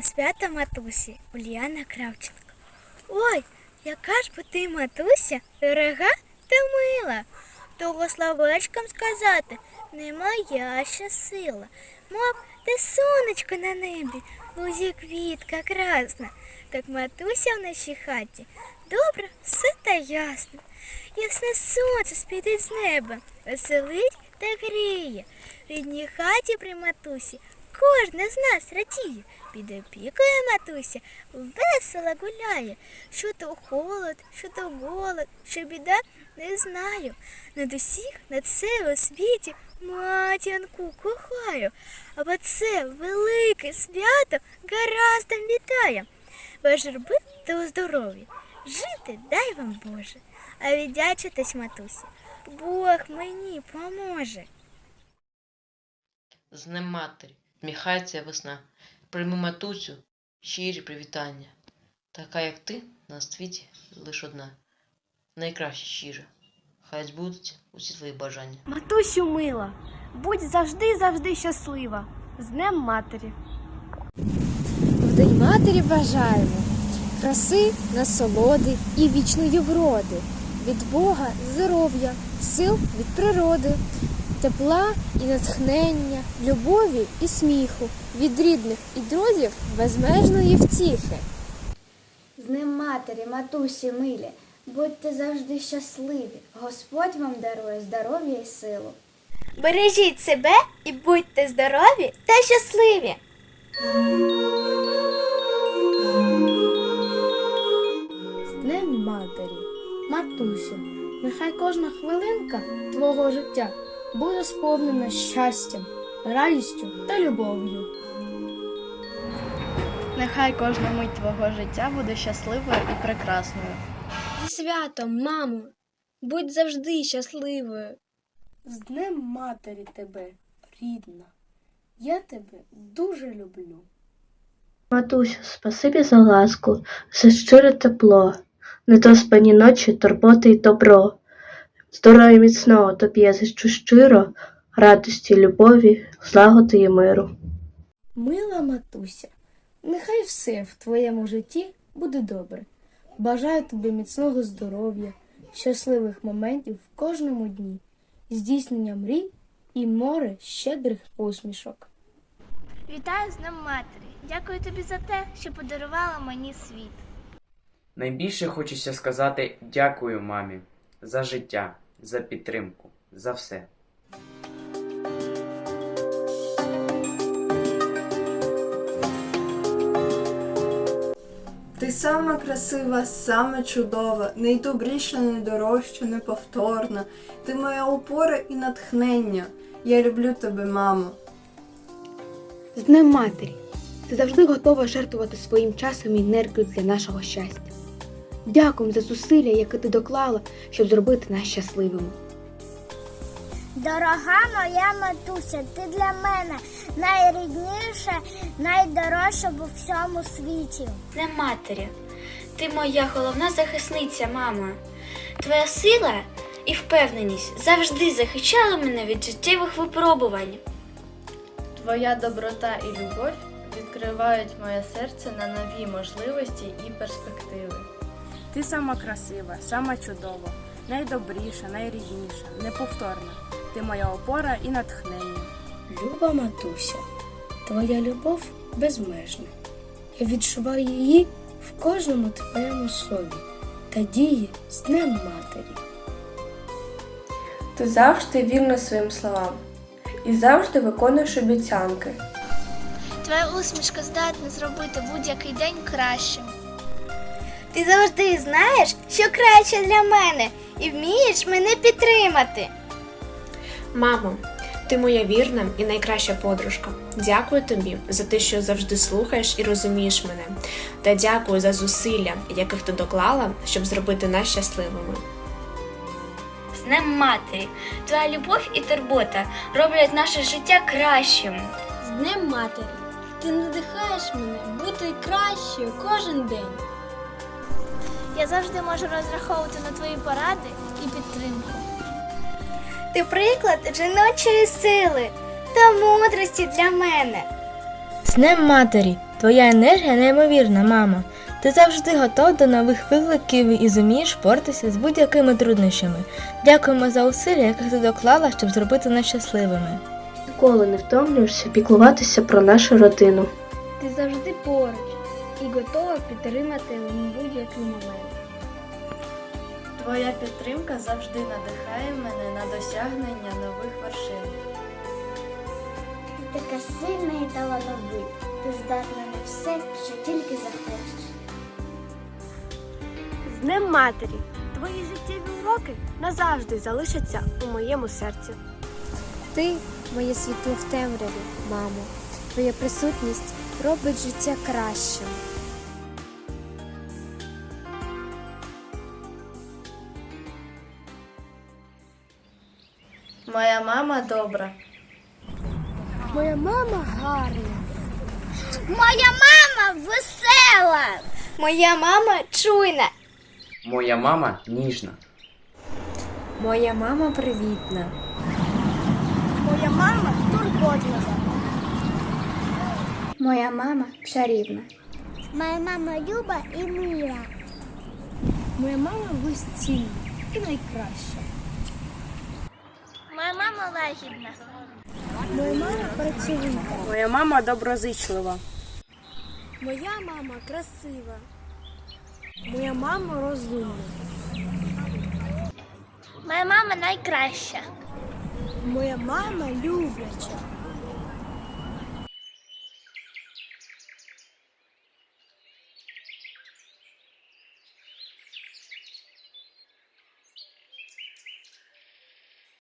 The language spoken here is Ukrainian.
на свято матусі Ульяна Кравченко. Ой, яка ж би ти, матуся, дорога та мила. Того словечком сказати не моя ще сила. Мов ти сонечко на небі, лузі квітка красна. Так матуся в нашій хаті добре, все та ясно. Ясне сонце спідить з неба, веселить та гріє. В рідній хаті при матусі кожна з нас радіє. Під опікою матуся весело гуляє. Що то холод, що то голод, що біда, не знаю. Над усіх над себе у світі матінку кохаю. Або це велике свято гараздом вітає. Ваш журби та у здоров'я. Жити дай вам Боже, а віддячитись, матусі. Бог мені поможе. З Сміхається весна. Прийми матусю, щирі привітання. Така, як ти, на світі лиш одна. Найкраща щира. Хай збудуться усі твої бажання. Матусю мила, будь завжди завжди щаслива. З Днем Матері. В День матері бажаємо краси, насолоди і вічної вроди, від Бога здоров'я, сил від природи, тепла і натхнення, любові і сміху, від рідних і друзів безмежної втіхи. З ним матері, матусі милі, будьте завжди щасливі. Господь вам дарує здоров'я і силу. Бережіть себе і будьте здорові та щасливі. З Днем Матері. Матусю, нехай кожна хвилинка твого життя буде сповнена щастям, радістю та любов'ю. Нехай кожна мить твого життя буде щасливою і прекрасною. Зі святом, мамо, будь завжди щасливою. З Днем Матері тебе, рідна. Я тебе дуже люблю. Матусю, спасибі за ласку, за щире тепло, не то спані ночі, турботи й добро. Здоров'я міцного тобі я зичу щиро, радості, любові, злагоди і миру. Мила матуся, нехай все в твоєму житті буде добре. Бажаю тобі міцного здоров'я, щасливих моментів в кожному дні, здійснення мрій і море щедрих посмішок. Вітаю з Днем Матері. Дякую тобі за те, що подарувала мені світ. Найбільше хочеться сказати дякую мамі за життя, за підтримку, за все. Ти сама красива, саме чудова, найдобріша, найдорожча, неповторна. Ти моя опора і натхнення. Я люблю тебе, мамо. З Днем Матері. Ти завжди готова жертвувати своїм часом і енергією для нашого щастя. Дякуємо за зусилля, яке ти доклала, щоб зробити нас щасливими. Дорога моя матуся, ти для мене найрідніша, найдорожча в всьому світі. Для матері. Ти моя головна захисниця, мама. Твоя сила і впевненість завжди захищали мене від життєвих випробувань. Твоя доброта і любов відкривають моє серце на нові можливості і перспективи. Ти сама красива, сама чудова, найдобріша, найрідніша, неповторна. Ти моя опора і натхнення. Люба матуся, твоя любов безмежна. Я відчуваю її в кожному твоєму слові та дії з Днем Матері. Ти завжди вірна своїм словам і завжди виконуєш обіцянки. Твоя усмішка здатна зробити будь-який день кращим. Ти завжди знаєш, що краще для мене, і вмієш мене підтримати. Мамо, ти моя вірна і найкраща подружка. Дякую тобі за те, що завжди слухаєш і розумієш мене. Та дякую за зусилля, яких ти доклала, щоб зробити нас щасливими. З Днем матері. Твоя любов і турбота роблять наше життя кращим. З Днем Матері. Ти надихаєш мене бути кращою кожен день. Я завжди можу розраховувати на твої поради і підтримку. Ти приклад жіночої сили та мудрості для мене. З Днем Матері. Твоя енергія неймовірна, мама. Ти завжди готова до нових викликів і зумієш впоратися з будь-якими труднощами. Дякуємо за усилля, яких ти доклала, щоб зробити нас щасливими. Ніколи не втомлюєшся піклуватися про нашу родину. Ти завжди поруч і готова підтримати в будь-який момент. Твоя підтримка завжди надихає мене на досягнення нових вершин. Ти така сильна і талановита. Ти здатна на все, що тільки захочеш. З Днем Матері! Твої життєві уроки назавжди залишаться у моєму серці. Ти моє світло в темряві, мамо. Твоя присутність робить життя кращим. Моя мама добра. Моя мама гарна. Моя мама весела. Моя мама чуйна. Моя мама ніжна. Моя мама привітна. Моя мама турботлива. Моя мама чарівна. Моя мама люба і мила. Моя мама безцінна і найкраща. Моя мама лагідна. Моя мама працює. Моя мама доброзичлива. Моя мама красива. Моя мама розумна. Моя мама найкраща. Моя мама любляча.